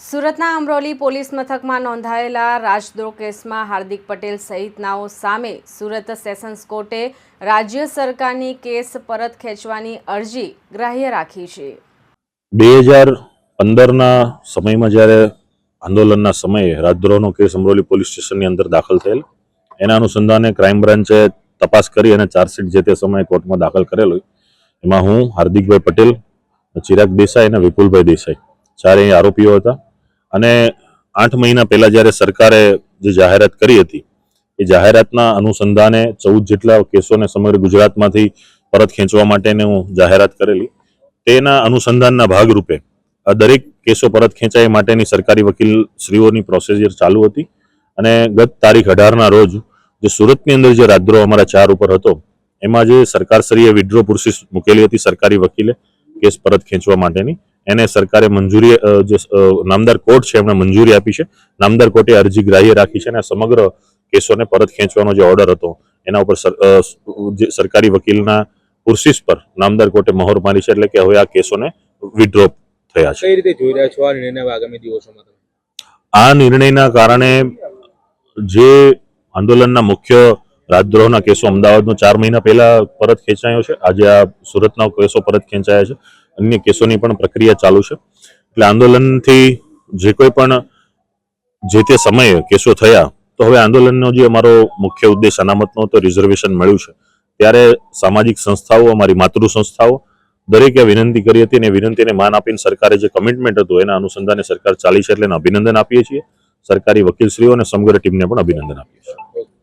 સુરતના અમરોલી પોલીસ મથકમાં નોંધાયેલા રાજદ્રોહ કેસમાં હાર્દિક પટેલ સહિતનાઓ સામે સુરત સેશન્સ કોર્ટે રાજ્ય સરકારની કેસ પરત ખેંચવાની અરજી ગ્રાહ્ય રાખી છે. બે હજાર પંદરના સમયમાં જ્યારે આંદોલનના સમયે રાજદ્રોહનો કેસ અમરોલી પોલીસ સ્ટેશનની અંદર દાખલ થયેલ, એના અનુસંધાને ક્રાઇમ બ્રાન્ચે તપાસ કરી અને ચાર્જશીટ જે તે સમયે કોર્ટમાં દાખલ કરેલો એમાં હું હાર્દિકભાઈ પટેલ, ચિરાગ દેસાઈ અને વિપુલભાઈ દેસાઈ ચારે આરોપીઓ હતા. અને આઠ મહિના પહેલા જ્યારે સરકારે જે જાહેરાત કરી હતી, એ જાહેરાતના અનુસંધાને ચૌદ જેટલા કેસોને સમગ્ર ગુજરાતમાંથી પરત ખેંચવા માટેની હું જાહેરાત કરેલી. તેના અનુસંધાનના ભાગરૂપે આ દરેક કેસો પરત ખેંચાય માટેની સરકારી વકીલ શ્રીઓની પ્રોસિજર ચાલુ હતી. અને ગત તારીખ અઢારના રોજ જે સુરતની અંદર જે રાજદ્રોહ અમારા ચાર ઉપર હતો, એમાં જે સરકારશ્રીએ વિડ્રો પ્રોસેસ મૂકેલી હતી સરકારી વકીલે, કેસ પરત ખેંચવા માટેની. એને સરકારે મંજૂરી જે નામદાર કોર્ટ છે એમણે મંજૂરી આપી છે. નામદાર કોર્ટે અરજી ગ્રાહ્ય રાખી છે અને સમગ્ર કેસોને પરત ખેંચવાનો જે ઓર્ડર હતો એના ઉપર સરકારી વકીલના પુરસીસ પર નામદાર કોર્ટે મહોર મારી છે એટલે કે હવે આ કેસોને વિડ્રો થયા છે. કઈ રીતે જોઈ રહ્યા છો આ નિર્ણય આગામી દિવસોમાં આ નિર્ણયના કારણે જે આંદોલનના મુખ્ય રાજદ્રોહના કેસો અમદાવાદનો ચાર મહિના પહેલા પરત ખેંચાયો છે. આજે આ સુરતના કેસો પરત ખેંચાયા છે. અન્ય કેસોની પણ પ્રક્રિયા ચાલુ છે. એટલે આંદોલનથી જે કોઈ પણ જે તે સમયે કેસો થયા, તો હવે આંદોલનનો જે અમારો મુખ્ય ઉદ્દેશ અનામતનો હતો, રિઝર્વેશન મળ્યું છે. ત્યારે સામાજિક સંસ્થાઓ, અમારી માતૃ સંસ્થાઓ દરેકે વિનંતી કરી હતી અને વિનંતીને માન આપીને સરકારે જે કમિટમેન્ટ હતું, એના અનુસંધાને સરકાર ચાલી છે એટલે અભિનંદન આપીએ છીએ. સરકારી વકીલશ્રીઓ અને સમગ્ર ટીમને પણ અભિનંદન આપીએ છીએ.